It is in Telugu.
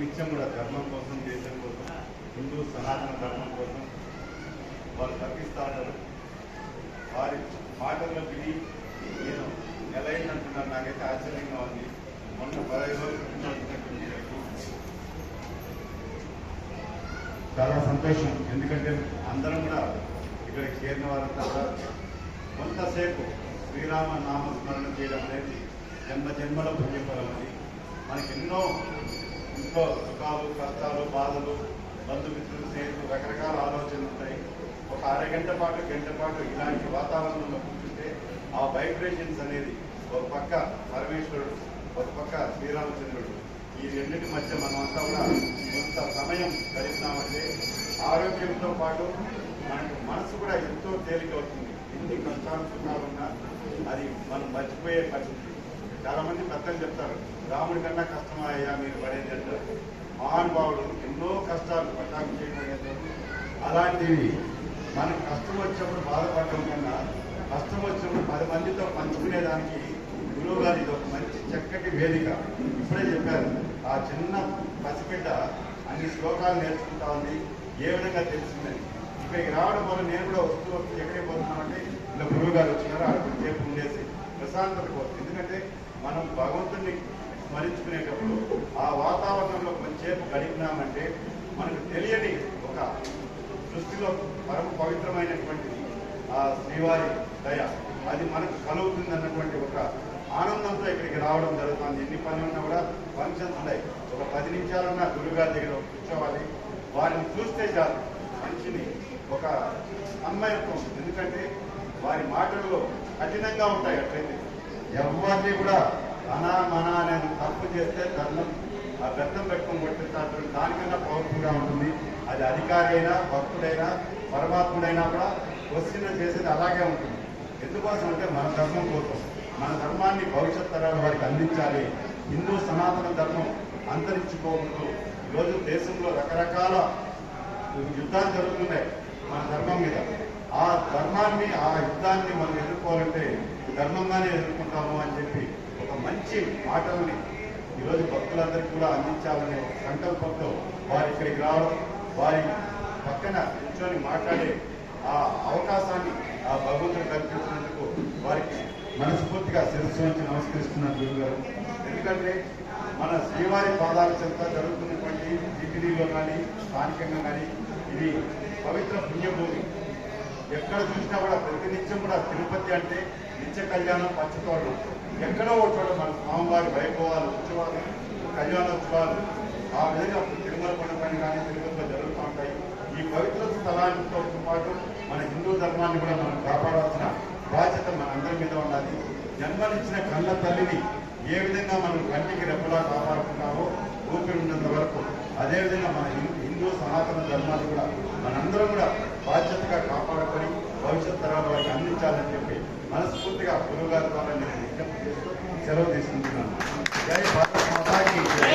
నిత్యం కూడా ధర్మం కోసం దేశం కోసం హిందూ సనాతన ధర్మం కోసం వాళ్ళు తప్పిస్తారు వారి మాటల్లో విని నేను నెలైందంటున్నాను నాకైతే ఆశ్చర్యంగా ఉంది. మొన్న పదహైదు రోజుల చాలా సంతోషం. ఎందుకంటే అందరం కూడా ఇక్కడికి చేరిన వారంతా కొంతసేపు శ్రీరామ నామస్మరణ చేయడం అనేది జన్మ జన్మల పుణ్యఫలం అది మనకి ఎన్నో ఇంట్లో సుఖాలు కష్టాలు బాధలు బంధుమిత్రులు స్నేహితులు రకరకాల ఆలోచనలు ఉంటాయి. ఒక అరగంట పాటు గంట పాటు ఇలాంటి వాతావరణంలో కూర్చుంటే ఆ వైబ్రేషన్స్ అనేది ఒక పక్క పరమేశ్వరుడు ఒక పక్క శ్రీరామచంద్రుడు. ఈ రెండింటి మధ్య మనమంతా కూడా కొంత సమయం గడిపినామంటే ఆరోగ్యంతో పాటు మనకు మనసు కూడా ఎంతో తేలిక అవుతుంది. ఎన్ని కష్టాలు సుఖాలు ఉన్నా అది మనం మర్చిపోయే పరిస్థితి. చాలా మంది పెద్దలు చెప్తారు రాముడి కన్నా కష్టమా అయ్యా మీరు పడేది అంటారు. మహానుభావుడు ఎన్నో కష్టాలు పట్టాకు చేయడం అలాంటివి మనకు కష్టం వచ్చినప్పుడు బాధపడడం కన్నా కష్టం వచ్చినప్పుడు పది మందితో పంచుకునేదానికి గురువు గారు ఇది ఒక మంచి చక్కటి వేదిక. ఇప్పుడే చెప్పారు ఆ చిన్న పసిబిడ్డ అన్ని శ్లోకాలు నేర్చుకుంటా ఉంది ఏ విధంగా తెలిసిందని. ఇక్కడికి రావడం వల్ల నేను కూడా వస్తూ వస్తూ ఎక్కడికి పోతున్నామంటే ఇలా గురువు గారు వచ్చినారు ఆడ సేపు ఉండేసి ప్రశాంతత కోసం ఎందుకంటే మనం భగవంతుని స్మరించుకునేటప్పుడు ఆ వాతావరణంలో కొంచెంసేపు గడిపినామంటే మనకు తెలియని ఒక సృష్టిలో పరమ పవిత్రమైనటువంటిది ఆ శ్రీవారి దయ అది మనకు కలుగుతుంది అన్నటువంటి ఒక ఆనందంతో ఇక్కడికి రావడం జరుగుతుంది. ఎన్ని పని ఉన్నా కూడా ఫంక్షన్స్ ఉన్నాయి. ఒక పది నిమిషాలన్నా గురుగారి దగ్గర కూర్చోవాలి. వారిని చూస్తే చాలు. మనిషిని ఒక అమ్మాయి ఎందుకంటే వారి మాటల్లో కఠినంగా ఉంటాయి అట్లయితే. ఎవరిని కూడా అనా మన అనేది తప్పు చేస్తే ధర్మం ఆ బెత్తం పెట్టుకుని కొట్టిస్తారు దానికన్నా పవర్ఫుల్గా ఉంటుంది. అది అధికారి అయినా భక్తుడైనా పరమాత్ముడైనా కూడా క్వశ్చన్ చేసేది అలాగే ఉంటుంది. ఎందుకోసం అంటే మన ధర్మం కోసం. మన ధర్మాన్ని భవిష్యత్ తరాల వారికి అందించాలి. హిందూ సనాతన ధర్మం అంతరించుకోకూడదు ఈరోజు దేశంలో రకరకాల యుద్ధాలు జరుగుతున్నాయి మన ధర్మం మీద. ఆ ధర్మాన్ని ఆ యుద్ధాన్ని మనం ఎదుర్కోవాలంటే ధర్మంగానే ఎదుర్కొంటాము అని చెప్పి ఒక మంచి మాటల్ని ఈరోజు భక్తులందరికీ కూడా అందించాలనే సంకల్పంతో వారి ఇక్కడికి రావడం వారి పక్కన కూర్చొని మాట్లాడే ఆ అవకాశాన్ని ఆ భగవంతుడు కల్పించినందుకు వారికి మనస్ఫూర్తిగా శిరస్సు నుంచి నమస్కరిస్తున్నారు గురుగారు ఎందుకంటే మన శ్రీవారి పాదాల చెంత జరుగుతున్నటువంటి డిగ్రీలో కానీ స్థానికంగా కానీ ఇది పవిత్ర పుణ్యభూమి. ఎక్కడ చూసినా కూడా ప్రతి నిత్యం కూడా తిరుపతి అంటే నిత్య కళ్యాణం పంచుకోవడం. ఎక్కడో ఒక చోట మన స్వామివారి వైభవాలు ఉత్సవాలు కళ్యాణోత్సవాలు ఆ విధంగా తిరుమల కొండపైన కానీ తిరుపతిలో జరుగుతూ ఉంటాయి. ఈ పవిత్ర స్థలాలతో పాటు మన హిందూ ధర్మాన్ని కూడా మనం కాపాడాల్సిన బాధ్యత మన అందరి మీద ఉండాలి. జన్మనిచ్చిన కళ్ళ తల్లిని ఏ విధంగా మనం కంటికి రెప్పలా కాపాడుకుంటామో ఊపిరి ఉన్నంత వరకు అదేవిధంగా మన హిందూ సనాతన ధర్మాన్ని కూడా మనందరం కూడా బాధ్యతగా కాపాడుకొని భవిష్యత్ తరాల వారికి అందించాలని చెప్పి మనస్ఫూర్తిగా గురువు గారి ద్వారా నేను విజ్ఞప్తి చేస్తూ సెలవు తీసుకుంటున్నాను జై భారత మాతాకి జై.